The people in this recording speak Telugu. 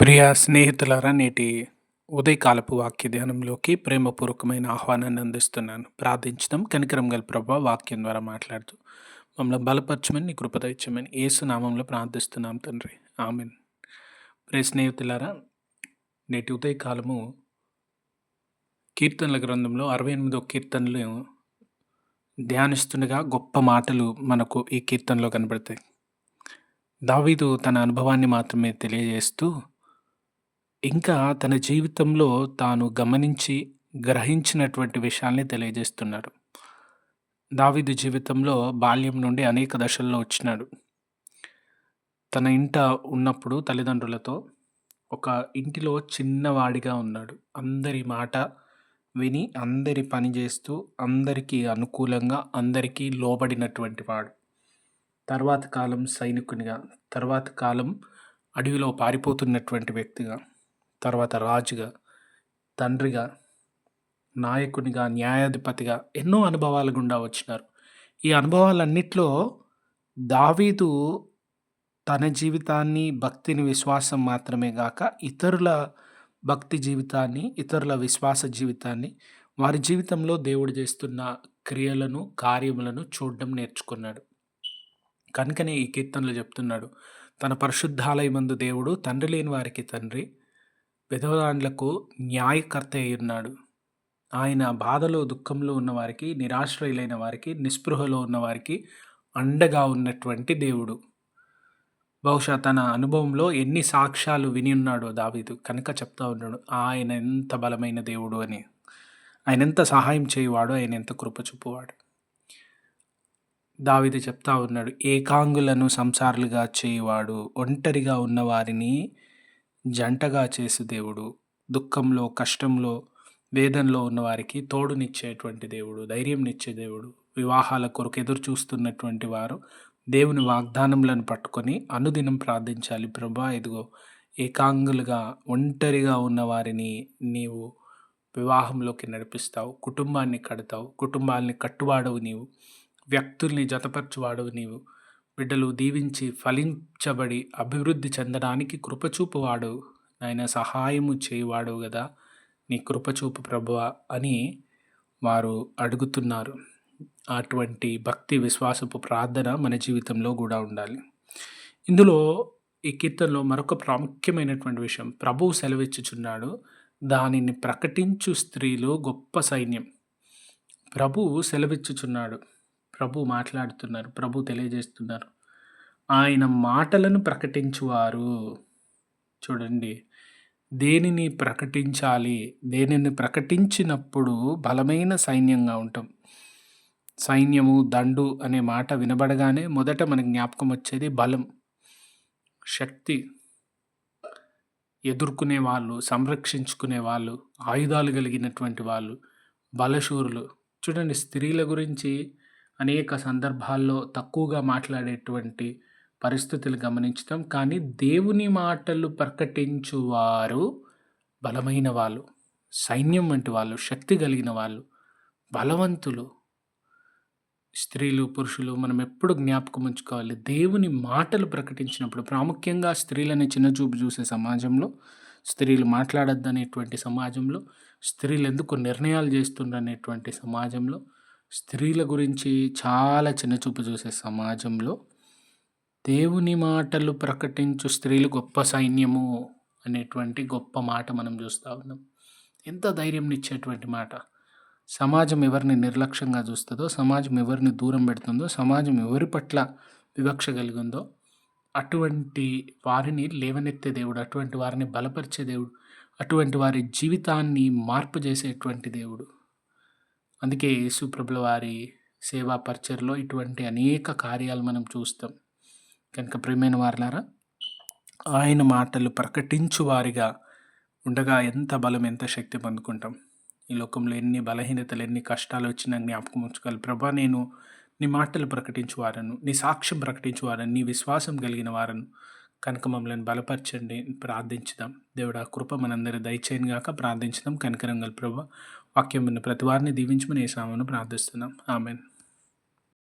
ప్రియ స్నేహితులారా నేటి ఉదయకాలపు వాక్య ధ్యానంలోకి ప్రేమపూర్వకమైన ఆహ్వానాన్ని అందిస్తున్నాను. ప్రార్థించడం కనికరం గల ప్రభా వాక్యం ద్వారా మాట్లాడుతూ మమ్మల్ని బలపరచమని నీ కృపద ఇచ్చమని ఏసునామంలో ప్రార్థిస్తున్నాం తండ్రి. ఆమెన్. ప్రియ స్నేహితులారా నేటి ఉదయకాలము కీర్తనల గ్రంథంలో అరవై ఎనిమిదో కీర్తనలు ధ్యానిస్తుండగా గొప్ప మాటలు మనకు ఈ కీర్తనలో కనబడతాయి. దావీదు తన అనుభవాన్ని మాత్రమే తెలియజేస్తూ ఇంకా తన జీవితంలో తాను గమనించి గ్రహించినటువంటి విషయాల్ని తెలియజేస్తున్నాడు దావీదు జీవితంలో బాల్యం నుండి అనేక దశల్లో వచ్చినాడు. తన ఇంట ఉన్నప్పుడు తల్లిదండ్రులతో ఒక ఇంటిలో చిన్నవాడిగా ఉన్నాడు. అందరి మాట విని అందరి పని చేస్తూ అందరికీ అనుకూలంగా అందరికీ లోబడినటువంటి వాడు. తర్వాత కాలం సైనికునిగా తర్వాత కాలం అడవిలో పారిపోతున్నటువంటి వ్యక్తిగా తర్వాత రాజుగా తండ్రిగా నాయకునిగా న్యాయాధిపతిగా ఎన్నో అనుభవాల గుండా వచ్చినారు. ఈ అనుభవాలన్నిట్లో దావీదు తన జీవితాన్ని భక్తిని విశ్వాసం మాత్రమే గాక ఇతరుల భక్తి జీవితాన్ని ఇతరుల విశ్వాస జీవితాన్ని వారి జీవితంలో దేవుడు చేస్తున్న క్రియలను కార్యములను చూడడం నేర్చుకున్నాడు. కనుకనే ఈ కీర్తనలు చెప్తున్నాడు తన పరిశుద్ధాలయమందు దేవుడు తండ్రి లేని వారికి తండ్రి విధవరాండ్లకు న్యాయకర్త ఉన్నాడు ఆయన బాధలో దుఃఖంలో ఉన్నవారికి నిరాశ్రయులైన వారికి నిస్పృహలో ఉన్నవారికి అండగా ఉన్నటువంటి దేవుడు. బహుశా తన అనుభవంలో ఎన్ని సాక్ష్యాలు విని ఉన్నాడో దావీదు కనుక చెప్తా ఉన్నాడు ఆయన ఎంత బలమైన దేవుడు అని. ఆయన ఎంత సహాయం చేయవాడు ఆయన ఎంత కృప చూపువాడు. దావిది చెప్తా ఉన్నాడు ఏకాంగులను సంసారులుగా చేయువాడు ఒంటరిగా ఉన్నవారిని జంటగా చేసు దేవుడు దుఃఖంలో కష్టంలో వేదనలో ఉన్నవారికి తోడునిచ్చేటువంటి దేవుడు ధైర్యంనిచ్చే దేవుడు వివాహాల కొరకు ఎదురు చూస్తున్నటువంటి వారు దేవుని వాగ్దానములను పట్టుకొని అనుదినం ప్రార్థించాలి. ప్రభా ఇదిగో ఏకాంగులుగా ఒంటరిగా ఉన్న వారిని నీవు వివాహంలోకి నడిపిస్తావు. కుటుంబాన్ని కడతావు. కుటుంబాన్ని కట్టువాడవు నీవు. వ్యక్తుల్ని జతపరచువాడవు నీవు. బిడ్డలు దీవించి ఫలించబడి అభివృద్ధి చెందడానికి కృపచూపువాడు. ఆయన సహాయము చేయవాడు కదా నీ కృపచూపు ప్రభువ అని వారు అడుగుతున్నారు. అటువంటి భక్తి విశ్వాసపు ప్రార్థన మన జీవితంలో కూడా ఉండాలి. ఇందులో ఈ కీర్తనలో మరొక ప్రాముఖ్యమైనటువంటి విషయం. ప్రభువు సెలవిచ్చుచున్నాడు దానిని ప్రకటించు స్త్రీలు గొప్ప సైన్యం. ప్రభువు సెలవిచ్చుచున్నాడు ప్రభు మాట్లాడుతున్నారు ప్రభు తెలియజేస్తున్నారు. ఆయన మాటలను ప్రకటించువారు. చూడండి దేనిని ప్రకటించాలి? దేనిని ప్రకటించినప్పుడు బలమైన సైన్యంగా ఉంటాం. సైన్యము దండు అనే మాట వినబడగానే మొదట మనకు జ్ఞాపకం వచ్చేది బలం శక్తి. ఎదుర్కొనే వాళ్ళు సంరక్షించుకునే వాళ్ళు ఆయుధాలు కలిగినటువంటి వాళ్ళు బలశూరులు. చూడండి స్త్రీల గురించి అనేక సందర్భాల్లో తక్కువగా మాట్లాడేటువంటి పరిస్థితులు గమనించటం కానీ దేవుని మాటలు ప్రకటించువారు బలమైన వాళ్ళు సైన్యం వంటి వాళ్ళు శక్తి కలిగిన వాళ్ళు బలవంతులు. స్త్రీలు పురుషులు మనం ఎప్పుడు జ్ఞాపకం ఉంచుకోవాలి. దేవుని మాటలు ప్రకటించినప్పుడు ప్రాముఖ్యంగా స్త్రీలని చిన్నచూపు చూసే సమాజంలో స్త్రీలు మాట్లాడద్దనేటువంటి సమాజంలో స్త్రీలు ఎందుకు నిర్ణయాలు చేస్తుండనేటువంటి సమాజంలో స్త్రీల గురించి చాలా చిన్నచూపు చూసే సమాజంలో దేవుని మాటలు ప్రకటించు స్త్రీలు గొప్ప సైన్యము అనేటువంటి గొప్ప మాట మనం చూస్తూ ఉన్నాం. ఎంత ధైర్యం ఇచ్చేటువంటి మాట? సమాజం ఎవరిని నిర్లక్ష్యంగా చూస్తుందో సమాజం ఎవరిని దూరం పెడుతుందో సమాజం ఎవరి పట్ల వివక్ష కలిగిందో అటువంటి వారిని లేవనెత్తే దేవుడు అటువంటి వారిని బలపరిచే దేవుడు అటువంటి వారి జీవితాన్ని మార్పు చేసేటువంటి దేవుడు అందుకే యేసుప్రభుల వారి సేవా పరిచయలో ఇటువంటి అనేక కార్యాలు మనం చూస్తాం. కనుక ప్రేమైన వారులారా ఆయన మాటలు ప్రకటించు వారిగా ఉండగా ఎంత బలం ఎంత శక్తి పొందుకుంటాం. ఈ లోకంలో ఎన్ని బలహీనతలు ఎన్ని కష్టాలు వచ్చినా జ్ఞాపకం ఉంచుకోవాలి. ప్రభా నేను నీ మాటలు ప్రకటించు వారను నీ సాక్ష్యం ప్రకటించువారను నీ విశ్వాసం కలిగిన వారను కనుక మమ్మల్ని బలపరచండి ప్రార్థించుదాం. దేవుడు ఆ కృప మనందరి దయచేయను గాక. ప్రార్థించుదాం. కనకరంగల్ ప్రభు వాక్యం ప్రతి వారిని దీవించమని ఏ సామను ప్రార్థిస్తున్నాం. ఆమెన్.